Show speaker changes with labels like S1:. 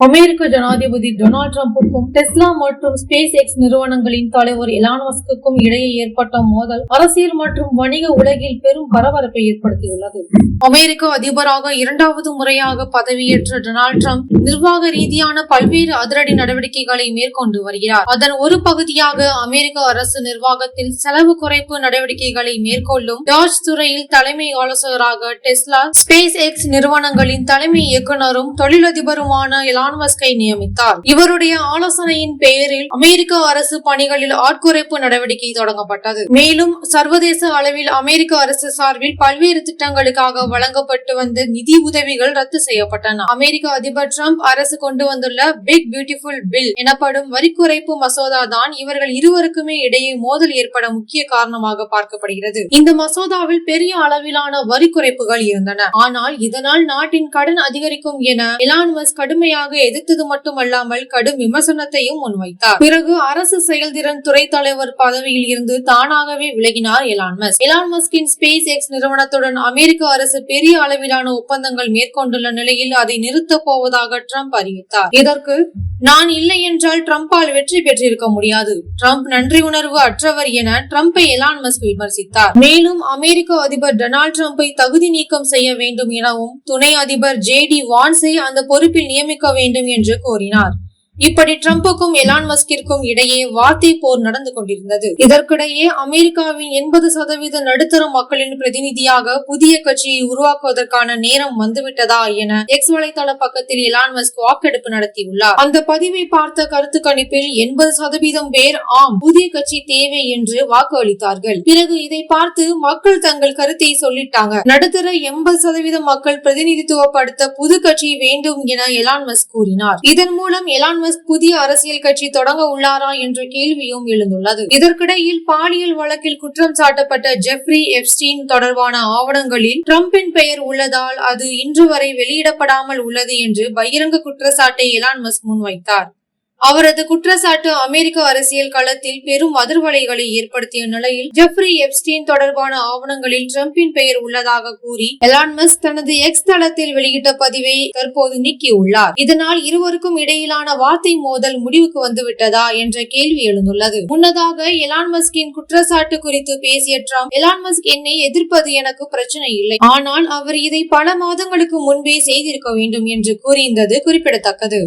S1: அமெரிக்க ஜனாதிபதி டொனால்ட் டிரம்புக்கும் டெஸ்லா மற்றும் ஸ்பேஸ் எக்ஸ் நிறுவனங்களின் தலைவர் எலான் இடையே ஏற்பட்ட மோதல் அரசியல் மற்றும் வணிக உலகில் பெரும் பரபரப்பை ஏற்படுத்தியுள்ளது. அமெரிக்க அதிபராக இரண்டாவது முறையாக பதவியேற்ற டொனால்ட் ட்ரம்ப் நிர்வாக ரீதியான பல்வேறு அதிரடி நடவடிக்கைகளை மேற்கொண்டு வருகிறார். அதன் ஒரு பகுதியாக அமெரிக்க அரசு நிர்வாகத்தில் செலவு குறைப்பு நடவடிக்கைகளை மேற்கொள்ளும் டாஜ் துறையில் தலைமை ஆலோசகராக டெஸ்லா ஸ்பேஸ் எக்ஸ் நிறுவனங்களின் தலைமை இயக்குநரும் தொழிலதிபருமான எலான் மஸ்கை நியமித்தார். இவருடைய ஆலோசனையின் பெயரில் அமெரிக்க அரசு பணிகளில் ஆட்குறைப்பு நடவடிக்கை தொடங்கப்பட்டது. மேலும் சர்வதேச அளவில் அமெரிக்க அரசு சார்பில் பல்வேறு திட்டங்களுக்காக வழங்கப்பட்டு வந்த நிதி உதவிகள் ரத்து செய்யப்பட்டன. அமெரிக்க அதிபர் டிரம்ப் அரசு கொண்டு வந்துள்ள பிக் பியூட்டிஃபுல் பில் எனப்படும் வரி குறைப்பு மசோதா தான் இவர்கள் இருவருக்குமே இடையே மோதல் ஏற்பட முக்கிய காரணமாக பார்க்கப்படுகிறது. இந்த மசோதாவில் பெரிய அளவிலான வரி குறைப்புகள் இருந்தன. ஆனால் இதனால் நாட்டின் கடன் அதிகரிக்கும் என எலான் மஸ்க் கடுமையாக எதிர்த்தது மட்டுமல்லாமல் கடும் விமர்சனத்தையும் முன்வைத்தார். பிறகு அரசு செயல்திறன் துறை தலைவர் பதவியில் இருந்து தானாகவே விலகினார் எலான் மஸ்க். எலான் மஸ்கின் ஸ்பேஸ் எக்ஸ் நிறுவனத்துடன் அமெரிக்க அரசு பெரிய அளவிலான ஒப்பந்தங்கள் மேற்கொண்டுள்ள நிலையில் அதை நிறுத்தப் போவதாக ட்ரம்ப் அறிவித்தார். இதற்கு நான் இல்லை என்றால் ட்ரம்பால் வெற்றி பெற்றிருக்க முடியாது. ட்ரம்ப் நன்றி உணர்வு அற்றவர் என ட்ரம்பை எலான் மஸ்க் விமர்சித்தார். மேலும் அமெரிக்க அதிபர் டொனால்ட் ட்ரம்பை தகுதி நீக்கம் செய்ய வேண்டும் எனவும் துணை அதிபர் ஜே டி வான்ஸை அந்த பொறுப்பில் நியமிக்க வேண்டும் வேண்டும் என்று கோரினார் இப்படி ட்ரம்புக்கும் எலான் மஸ்கிற்கும் இடையே வார்த்தை போர் நடந்து கொண்டிருந்தது. இதற்கிடையே அமெரிக்காவின் எண்பது சதவீத நடுத்தர மக்களின் பிரதிநிதியாக புதிய கட்சியை உருவாக்குவதற்கான நேரம் வந்துவிட்டதா என எக்ஸ் வலைதள பக்கத்தில் எலான் மஸ்க் வாக்கெடுப்பு நடத்தியுள்ளார். அந்த பதிவை பார்த்த கருத்து கணிப்பில் எண்பது சதவீதம் பேர் ஆம் புதிய கட்சி தேவை என்று வாக்கு அளித்தார்கள் பிறகு இதை பார்த்து மக்கள் தங்கள் கருத்தை சொல்லிட்டாங்க. நடுத்தர எண்பது சதவீத மக்கள் பிரதிநிதித்துவப்படுத்த புது கட்சி வேண்டும் என எலான் மஸ்க் கூறினார். இதன் மூலம் எலான் காங்கிரஸ் புதிய அரசியல் கட்சி தொடங்க உள்ளாரா என்ற கேள்வியும் எழுந்துள்ளது. இதற்கிடையில் பாலியல் வழக்கில் குற்றம் சாட்டப்பட்ட ஜெஃப்ரி எப்ஸ்டீன் தொடர்பான ஆவணங்களில் டிரம்பின் பெயர் உள்ளதால் அது இன்று வரை வெளியிடப்படாமல் உள்ளது என்று பகிரங்க குற்றச்சாட்டை எலான் மஸ்க் முன்வைத்தார். அவரது குற்றச்சாட்டு அமெரிக்க அரசியல் களத்தில் பெரும் அதிர்வலைகளை ஏற்படுத்திய நிலையில் ஜெஃப்ரி எப்ஸ்டீன் தொடர்பான ஆவணங்களில் டிரம்பின் பெயர் உள்ளதாக கூறி எலான்மஸ் தனது எக்ஸ் தளத்தில் வெளியிட்ட பதிவை தற்போது நீக்கியுள்ளார். இதனால் இருவருக்கும் இடையிலான வார்த்தை மோதல் முடிவுக்கு வந்துவிட்டதா என்ற கேள்வி எழுந்துள்ளது. முன்னதாக எலான்மஸ்கின் குற்றச்சாட்டு குறித்து பேசிய டிரம்ப் எலான்மஸ்க் என்னை எதிர்ப்பது எனக்கு பிரச்சனை இல்லை. ஆனால் அவர் இதை பல மாதங்களுக்கு முன்பே செய்திருக்க வேண்டும் என்று கூறியிருந்தது குறிப்பிடத்தக்கது.